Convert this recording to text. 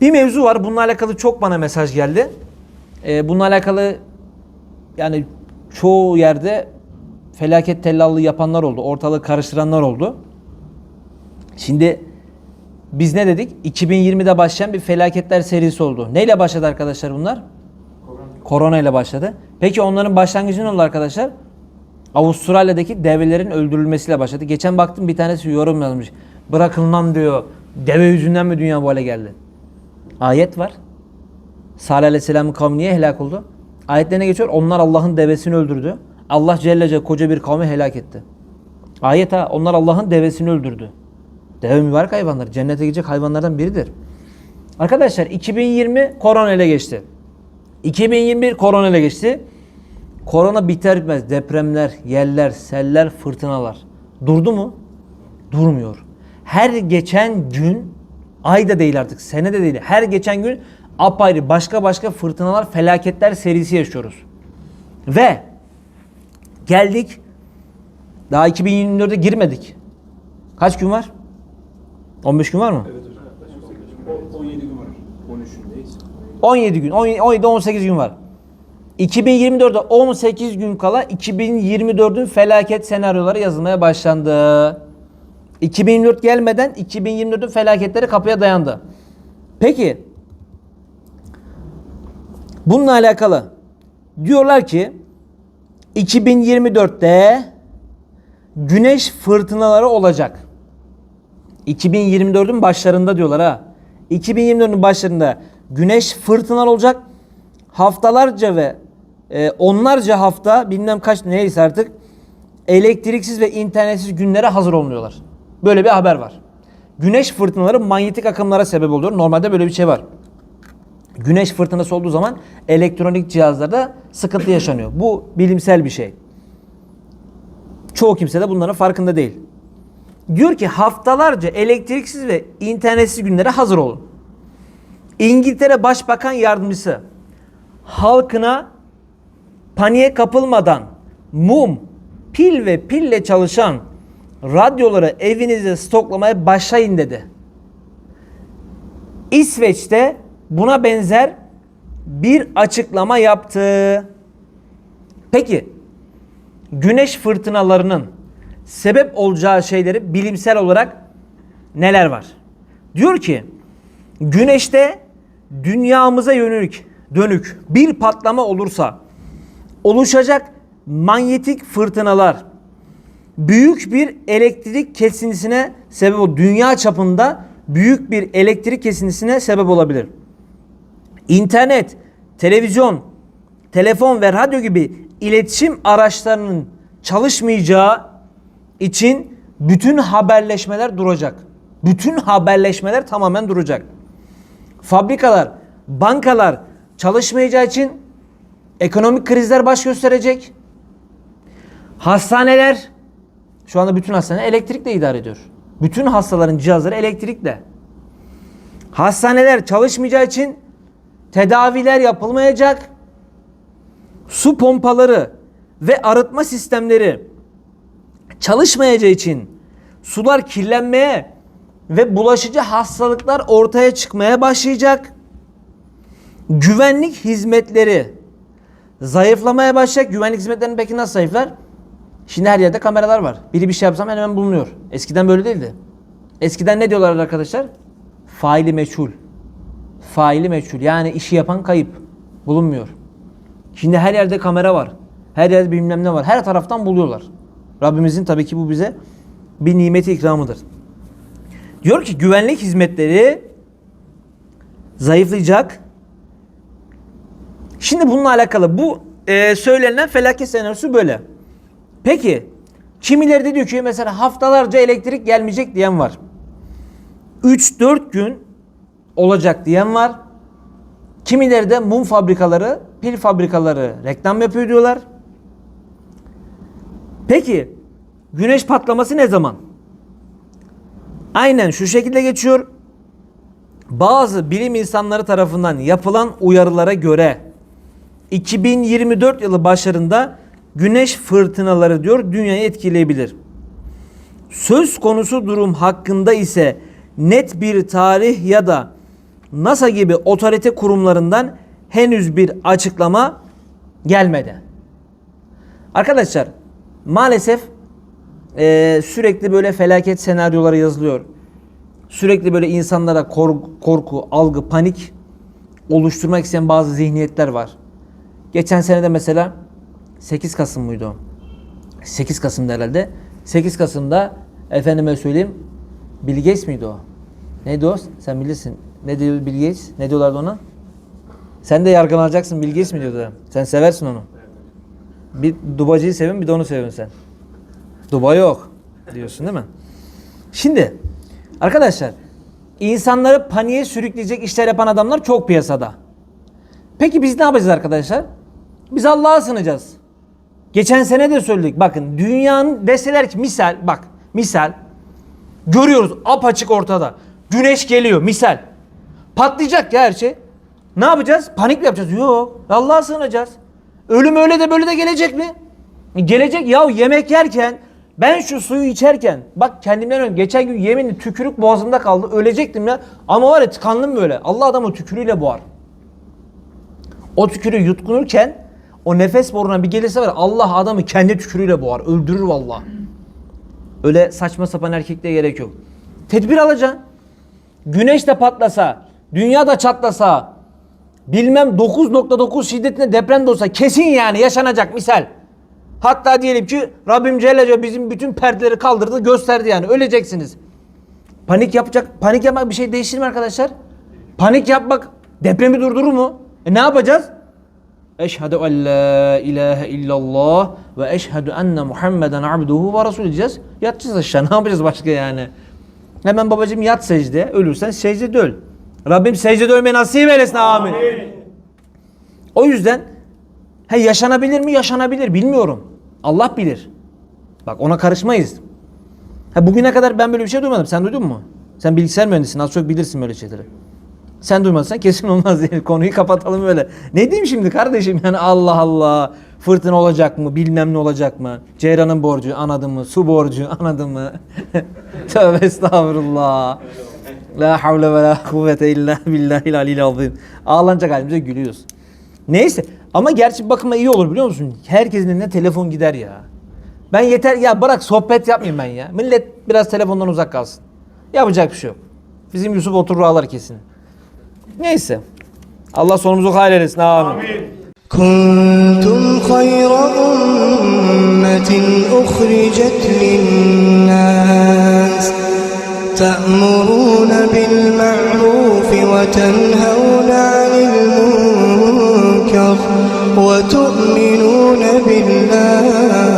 Bir mevzu var. Bununla alakalı çok bana mesaj geldi. Ee, bununla alakalı yani çoğu yerde felaket tellallığı yapanlar oldu. Ortalığı karıştıranlar oldu. Şimdi biz ne dedik? 2020'de başlayan bir felaketler serisi oldu. Neyle başladı arkadaşlar bunlar? Korona ile başladı. Peki onların başlangıcı ne oldu arkadaşlar? Avustralya'daki develerin öldürülmesiyle başladı. Geçen baktım bir tanesi yorum yazmış. Bırakın lan diyor. Deve yüzünden mi dünya bu hale geldi? Ayet var. Salih Aleyhisselam'ın kavmi niye helak oldu? Ayetlerine geçiyor. Onlar Allah'ın devesini öldürdü. Allah Celle Celle koca bir kavmi helak etti. Ayet ha. Onlar Allah'ın devesini öldürdü. Deve mübarek hayvanlar. Cennete gidecek hayvanlardan biridir. Arkadaşlar 2020 korona ile geçti. 2021 korona ile geçti. Korona biter bitmez depremler, yeller, seller, fırtınalar. Durdu mu? Durmuyor. Her geçen gün ayda değil artık sene de değil. Her geçen gün apayrı başka başka fırtınalar, felaketler serisi yaşıyoruz. Ve geldik daha 2024'e girmedik. Kaç gün var? 15 gün var mı? Evet hocam yaklaşık 17 gün var. 13'ündeyiz. 17 gün, 17 18 gün var. 2024'de 18 gün kala 2024'ün felaket senaryoları yazılmaya başlandı. 2024 gelmeden 2024'ün felaketleri kapıya dayandı. Peki bununla alakalı diyorlar ki 2024'te güneş fırtınaları olacak. 2024'ün başlarında diyorlar ha. 2024'ün başlarında güneş fırtınalar olacak. Haftalarca ve e, onlarca hafta bilmem kaç neyse artık elektriksiz ve internetsiz günlere hazır olmuyorlar. Böyle bir haber var. Güneş fırtınaları manyetik akımlara sebep oluyor. Normalde böyle bir şey var. Güneş fırtınası olduğu zaman elektronik cihazlarda sıkıntı yaşanıyor. Bu bilimsel bir şey. Çoğu kimse de bunların farkında değil. Diyor ki haftalarca elektriksiz ve internetsiz günlere hazır olun. İngiltere Başbakan Yardımcısı halkına paniğe kapılmadan mum, pil ve pille çalışan radyoları evinizde stoklamaya başlayın dedi. İsveç'te buna benzer bir açıklama yaptı. Peki güneş fırtınalarının sebep olacağı şeyleri bilimsel olarak neler var? Diyor ki güneşte dünyamıza yönelik dönük bir patlama olursa oluşacak manyetik fırtınalar büyük bir elektrik kesintisine sebep olur. Dünya çapında büyük bir elektrik kesintisine sebep olabilir. İnternet, televizyon, telefon ve radyo gibi iletişim araçlarının çalışmayacağı için bütün haberleşmeler duracak. Bütün haberleşmeler tamamen duracak. Fabrikalar, bankalar çalışmayacağı için ekonomik krizler baş gösterecek. Hastaneler şu anda bütün hastaneler elektrikle idare ediyor. Bütün hastaların cihazları elektrikle. Hastaneler çalışmayacağı için tedaviler yapılmayacak. Su pompaları ve arıtma sistemleri çalışmayacağı için sular kirlenmeye ve bulaşıcı hastalıklar ortaya çıkmaya başlayacak. Güvenlik hizmetleri zayıflamaya başlayacak. Güvenlik hizmetlerinin peki nasıl zayıflar? Şimdi her yerde kameralar var. Biri bir şey yapsam hemen bulunuyor. Eskiden böyle değildi. Eskiden ne diyorlar arkadaşlar? Faili meçhul. Faili meçhul. Yani işi yapan kayıp. Bulunmuyor. Şimdi her yerde kamera var. Her yerde bilmem ne var. Her taraftan buluyorlar. Rabbimizin tabii ki bu bize bir nimeti ikramıdır. Diyor ki güvenlik hizmetleri zayıflayacak. Şimdi bununla alakalı bu e, söylenen felaket senaryosu böyle. Peki kimileri de diyor ki mesela haftalarca elektrik gelmeyecek diyen var. 3-4 gün olacak diyen var. Kimileri de mum fabrikaları, pil fabrikaları reklam yapıyor diyorlar. Peki güneş patlaması ne zaman? Aynen şu şekilde geçiyor. Bazı bilim insanları tarafından yapılan uyarılara göre 2024 yılı başlarında güneş fırtınaları diyor dünyayı etkileyebilir. Söz konusu durum hakkında ise net bir tarih ya da NASA gibi otorite kurumlarından henüz bir açıklama gelmedi. Arkadaşlar maalesef eee, sürekli böyle felaket senaryoları yazılıyor. Sürekli böyle insanlara korku, korku, algı, panik oluşturmak isteyen bazı zihniyetler var. Geçen sene de mesela 8 Kasım mıydı o? 8 Kasım'da herhalde. 8 Kasım'da efendime söyleyeyim Bill Gates miydi o? Neydi o? Sen bilirsin. Ne diyor Bill Gates? Ne diyorlardı ona? Sen de yargılanacaksın Bill Gates mi diyordu? Sen seversin onu. Bir Dubacı'yı sevin bir de onu sevin sen. Duba yok diyorsun değil mi? Şimdi arkadaşlar insanları paniğe sürükleyecek işler yapan adamlar çok piyasada. Peki biz ne yapacağız arkadaşlar? Biz Allah'a sığınacağız. Geçen sene de söyledik. Bakın dünyanın deseler ki misal bak misal görüyoruz apaçık ortada. Güneş geliyor misal. Patlayacak ya her şey. Ne yapacağız? Panik mi yapacağız? Yok. Allah'a sığınacağız. Ölüm öyle de böyle de gelecek mi? Gelecek ya yemek yerken ben şu suyu içerken bak kendimden önce geçen gün yeminli tükürük boğazımda kaldı ölecektim ya ama var ya tıkandım böyle Allah adamı tükürüğüyle boğar. O tükürüğü yutkunurken o nefes boruna bir gelirse var Allah adamı kendi tükürüğüyle boğar öldürür vallahi. Öyle saçma sapan erkekliğe gerek yok. Tedbir alacaksın. Güneş de patlasa, dünya da çatlasa, bilmem 9.9 şiddetinde deprem de olsa kesin yani yaşanacak misal. Hatta diyelim ki Rabbim Celle bizim bütün perdeleri kaldırdı gösterdi yani öleceksiniz. Panik yapacak, panik yapmak bir şey değiştirir mi arkadaşlar? Panik yapmak depremi durdurur mu? E ne yapacağız? Eşhedü en la ilahe illallah ve eşhedü enne Muhammeden abduhu ve rasul diyeceğiz. Yatacağız aşağı ne yapacağız başka yani? Hemen babacığım yat secde. Ölürsen secdede öl. Rabbim secdede ölmeyi nasip eylesin amin. O yüzden he yaşanabilir mi? Yaşanabilir. Bilmiyorum. Allah bilir. Bak ona karışmayız. Ha, bugüne kadar ben böyle bir şey duymadım. Sen duydun mu? Sen bilgisayar mühendisisin. Az çok bilirsin böyle şeyleri. Sen duymadıysan kesin olmaz diye konuyu kapatalım böyle. Ne diyeyim şimdi kardeşim yani Allah Allah. Fırtına olacak mı? Bilmem ne olacak mı? Ceyran'ın borcu anladın mı? Su borcu anladın mı? Tövbe estağfurullah. La havle ve la kuvvete illa billahil alil azim. Ağlanacak halimize gülüyoruz. Neyse ama gerçi bakıma iyi olur biliyor musun? Herkesin eline telefon gider ya. Ben yeter ya bırak sohbet yapmayayım ben ya. Millet biraz telefondan uzak kalsın. Yapacak bir şey yok. Bizim Yusuf oturur ağlar kesin. Neyse. Allah sonumuzu hayır eylesin. Amin. كنتم خير أمة أخرجت للناس تأمرون بالمعروف وتنهون عن المنكر وتؤمنون بالله